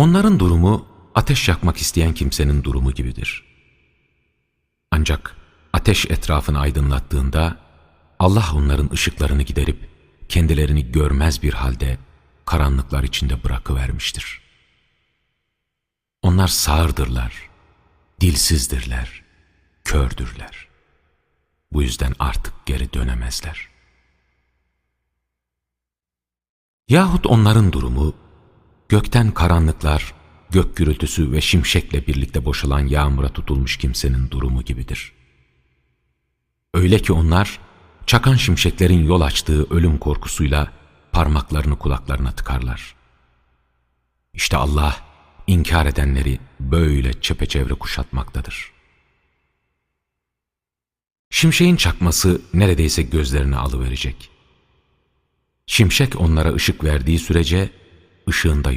Onların durumu ateş yakmak isteyen kimsenin durumu gibidir. Ancak ateş etrafını aydınlattığında Allah onların ışıklarını giderip kendilerini görmez bir halde karanlıklar içinde bırakıvermiştir. Onlar sağırdırlar, dilsizdirler, kördürler. Bu yüzden artık geri dönemezler. Yahut onların durumu, gökten karanlıklar, gök gürültüsü ve şimşekle birlikte boşalan yağmura tutulmuş kimsenin durumu gibidir. Öyle ki onlar, çakan şimşeklerin yol açtığı ölüm korkusuyla parmaklarını kulaklarına tıkarlar. İşte Allah, inkar edenleri böyle çepeçevre kuşatmaktadır. Şimşeğin çakması neredeyse gözlerini alıverecek. Şimşek onlara ışık verdiği sürece ışığında